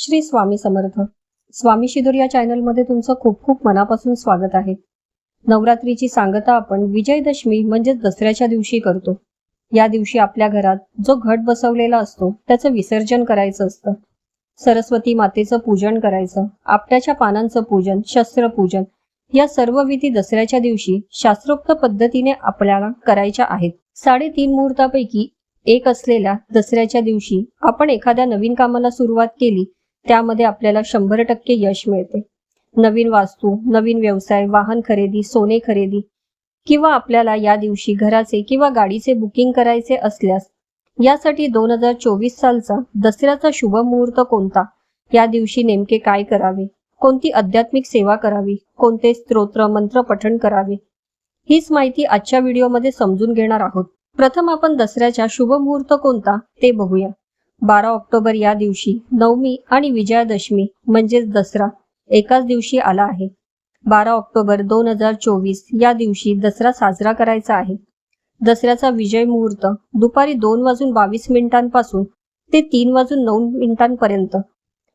श्री स्वामी समर्थ. स्वामी शिदूर या चॅनलमध्ये तुमचं खूप खूप मनापासून स्वागत आहे. नवरात्रीची सांगता आपण विजयदशमी म्हणजेच दसऱ्याच्या दिवशी करतो. या दिवशी आपल्या घरात जो घट बसवलेला असतो त्याचं विसर्जन करायचं असतं. सरस्वती मातेचं पूजन करायचं आपट्याच्या पानांचं पूजन शस्त्रपूजन या सर्व विधी दसऱ्याच्या दिवशी शास्त्रोक्त पद्धतीने आपल्याला करायच्या आहेत. साडेतीन मुहूर्तापैकी एक असलेल्या दसऱ्याच्या दिवशी आपण एखाद्या नवीन कामाला सुरुवात केली त्यामध्ये आपल्याला शंभर टक्के यश मिळते. नवीन वास्तू नवीन व्यवसाय वाहन खरेदी सोने खरेदी किंवा आपल्याला या दिवशी घराचे किंवा गाडीचे बुकिंग करायचे असल्यास यासाठी दोन हजार चोवीस सालचा दसऱ्याचा शुभ मुहूर्त कोणता? या दिवशी नेमके काय करावे? कोणती आध्यात्मिक सेवा करावी? कोणते स्तोत्र मंत्र पठण करावे? हीच माहिती आजच्या व्हिडिओमध्ये समजून घेणार आहोत. प्रथम आपण दसऱ्याच्या शुभ मुहूर्त कोणता ते बघूया. बारा ऑक्टोबर या दिवशी नवमी आणि विजयादशमी म्हणजेच दसरा एकाच दिवशी आला आहे. बारा ऑक्टोबर दोन हजार चोवीस या दिवशी दसरा साजरा करायचा आहे. दसऱ्याचा विजय मुहूर्त दुपारी दोन वाजून बावीस मिनिटांपासून ते तीन वाजून नऊ मिनिटांपर्यंत.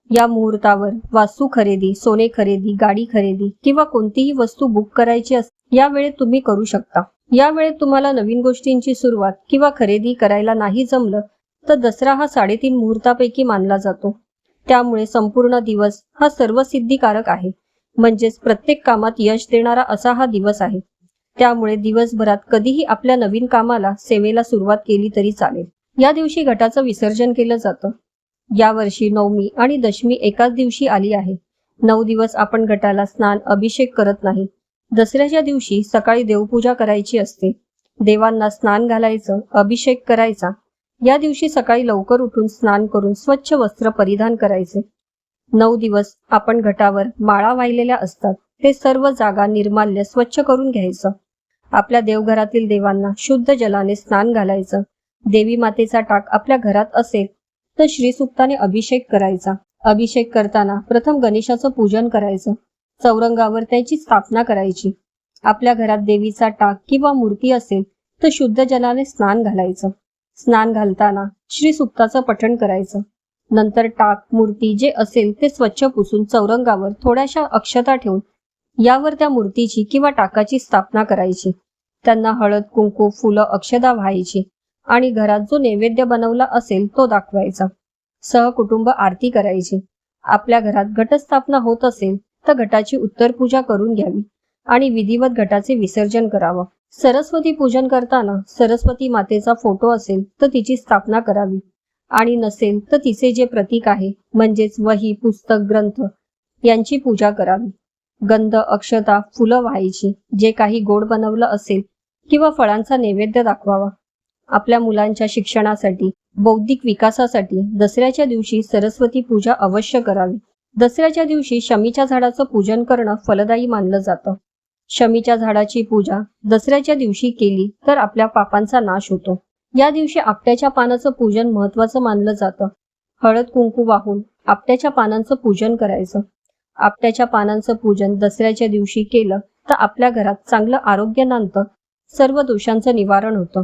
या मुहूर्तावर वास्तू खरेदी सोने खरेदी गाडी खरेदी किंवा कोणतीही वस्तू बुक करायची अस या वेळेत तुम्ही करू शकता. या वेळेत तुम्हाला नवीन गोष्टींची सुरुवात किंवा खरेदी करायला नाही जमलं तर दसरा हा साडेतीन मुहूर्तापैकी मानला जातो. त्यामुळे संपूर्ण दिवस हा सर्वसिद्धिकारक आहे. म्हणजेच प्रत्येक कामात यश देणारा असा हा दिवस आहे. त्यामुळे दिवसभरात कधीही आपल्या नवीन कामाला सेवेला सुरुवात केली तरी चालेल. या दिवशी घटाचं विसर्जन केलं जातं. यावर्षी नवमी आणि दशमी एकाच दिवशी आली आहे. नऊ दिवस आपण घटाला स्नान अभिषेक करत नाही. दसऱ्याच्या दिवशी सकाळी देवपूजा करायची असते. देवांना स्नान घालायचं अभिषेक करायचा या दिवशी सकाळी लवकर उठून स्नान करून स्वच्छ वस्त्र परिधान करायचे. नऊ दिवस आपण घटावर माळा वाहिलेल्या असतात. ते सर्व जागा निर्माल्य स्वच्छ करून घ्यायचं. आपल्या देवघरातील देवांना शुद्ध जलाने स्नान घालायचं. देवी मातेचा टाक आपल्या घरात असेल तर श्रीसुक्ताने अभिषेक करायचा. अभिषेक करताना प्रथम गणेशाचं पूजन करायचं. चौरंगावर त्याची स्थापना करायची. आपल्या घरात देवीचा टाक किंवा मूर्ती असेल तर शुद्ध जलाने स्नान घालायचं. स्नान घालताना श्री सुक्ताचं पठण करायचं. नंतर टाक मूर्ती जे असेल ते स्वच्छ पुसून चौरंगावर थोड्याशा अक्षता ठेवून यावर त्या मूर्तीची किंवा टाकाची स्थापना करायची. त्यांना हळद कुंकू फुलं अक्षदा व्हायची आणि घरात जो नैवेद्य बनवला असेल तो दाखवायचा. सहकुटुंब आरती करायची. आपल्या घरात घटस्थापना होत असेल तर घटाची उत्तर पूजा करून घ्यावी आणि विधिवत घटाचे विसर्जन करावं. सरस्वती पूजन करताना सरस्वती मातेचा फोटो असेल तर तिची स्थापना करावी. आणि नसेल तर तिचे जे प्रतीक आहे म्हणजेच वही पुस्तक ग्रंथ यांची पूजा करावी. गंध अक्षता फुलं व्हायची जे काही गोड बनवलं असेल किंवा फळांचा नैवेद्य दाखवावा. आपल्या मुलांच्या शिक्षणासाठी बौद्धिक विकासासाठी दसऱ्याच्या दिवशी सरस्वती पूजा अवश्य करावी. दसऱ्याच्या दिवशी शमीच्या झाडाचं पूजन करणं फलदायी मानलं जातं. शमीच्या झाडाची पूजा दसऱ्याच्या दिवशी केली तर आपल्या पापांचा नाश होतो. या दिवशी आपट्याच्या पानाचं पूजन महत्वाचं मानलं जातं. हळद कुंकू वाहून आपट्याच्या पानांचं पूजन करायचं. आपट्याच्या पानांचं पूजन दसऱ्याच्या दिवशी केलं तर आपल्या घरात चांगलं आरोग्य नांदतं. सर्व दोषांचं निवारण होतं.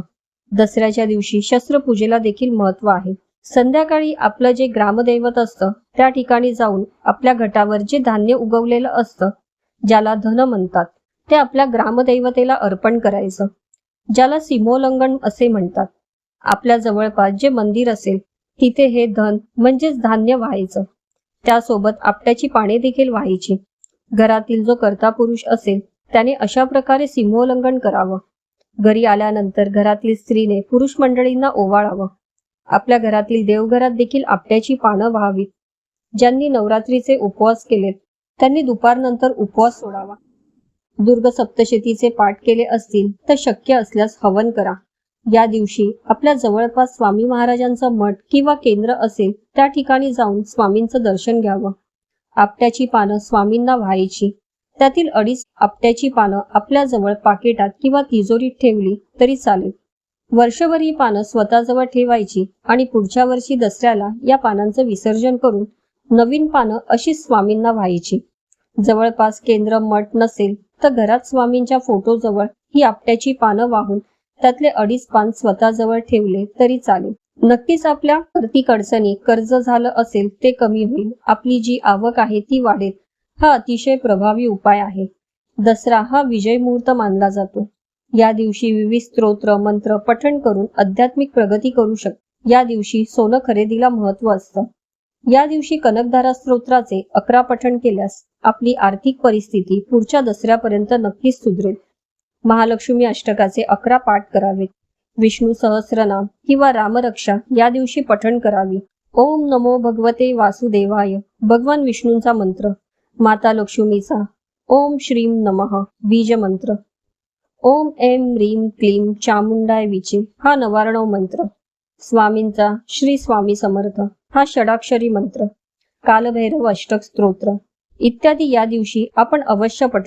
दसऱ्याच्या दिवशी शस्त्रपूजेला देखील महत्त्व आहे. संध्याकाळी आपलं जे ग्रामदैवत असतं त्या ठिकाणी जाऊन आपल्या घटावर जे धान्य उगवलेलं असतं ज्याला धन म्हणतात. ते आपल्या ग्रामदैवतेला अर्पण करायचं. ज्याला सीमोल्लंघन असे म्हणतात. आपल्या जवळपास जे मंदिर असेल तिथे हे धन म्हणजेच धान्य व्हायचं. त्यासोबत आपट्याची पाने देखील व्हायची. घरातील जो कर्ता पुरुष असेल त्याने अशा प्रकारे सीमोल्लंघन करावं. घरी आल्यानंतर घरातील स्त्रीने पुरुष मंडळींना ओवाळावं. आपल्या घरातील देवघरात देखील आपट्याची पानं व्हावीत. ज्यांनी नवरात्रीचे उपवास केलेत त्यांनी दुपारनंतर उपवास सोडावा. दुर्ग सप्तशतीचे पाठ केले असतील तर शक्य असल्यास हवन करा. या दिवशी आपल्या जवळपास स्वामी महाराजांचं मठ किंवा केंद्र असेल त्या ठिकाणी जाऊन स्वामींचं दर्शन घ्यावं. आपट्याची पानं स्वामींना व्हायची. त्यातील अडीच आपट्याची पानं आपल्या जवळ पाकिटात किंवा तिजोरीत ठेवली तरी चालेल. वर्षभर ही पानं स्वतःजवळ ठेवायची आणि पुढच्या वर्षी दसऱ्याला या पानांचं विसर्जन करून नवीन पानं अशी स्वामींना व्हायची. जवळपास केंद्र मठ नसेल तर घरात स्वामींच्या फोटोजवळ ही आपट्याची पानं वाहून त्यातले अडीच पान स्वतःजवळ ठेवले तरी चालेल. नक्कीच आपल्या आर्थिक अडचणी कर्ज झालं असेल ते कमी होईल. आपली जी आवक आहे ती वाढेल. हा अतिशय प्रभावी उपाय आहे. दसरा हा विजय मुहूर्त मानला जातो. या दिवशी विविध स्तोत्र मंत्र पठण करून आध्यात्मिक प्रगती करू शकतो या दिवशी सोनं खरेदीला महत्त्व असतं. या दिवशी कनकधारा स्तोत्राचे अकरा पठण केल्यास आपली आर्थिक परिस्थिती पुढच्या दसऱ्यापर्यंत नक्कीच सुधरेल. महालक्ष्मी अष्टकाचे अकरा पाठ करावेत विष्णू सहस्रनाम किंवा रामरक्षा या दिवशी पठण करावी. ओम नमो भगवते वासुदेवाय. भगवान विष्णूंचा मंत्र. माता लक्ष्मीचा. ओम श्रीम नमः. बीज मंत्र. ओम एम रीम क्लीम चामुंडाय विचे हा नवारणव मंत्र. स्वामींचा श्री स्वामी समर्थ. हा षडाक्षरी मंत्र. कालभैरव अष्टक स्तोत्र. इत्यादी या दिवशी आपण अवश्य पठ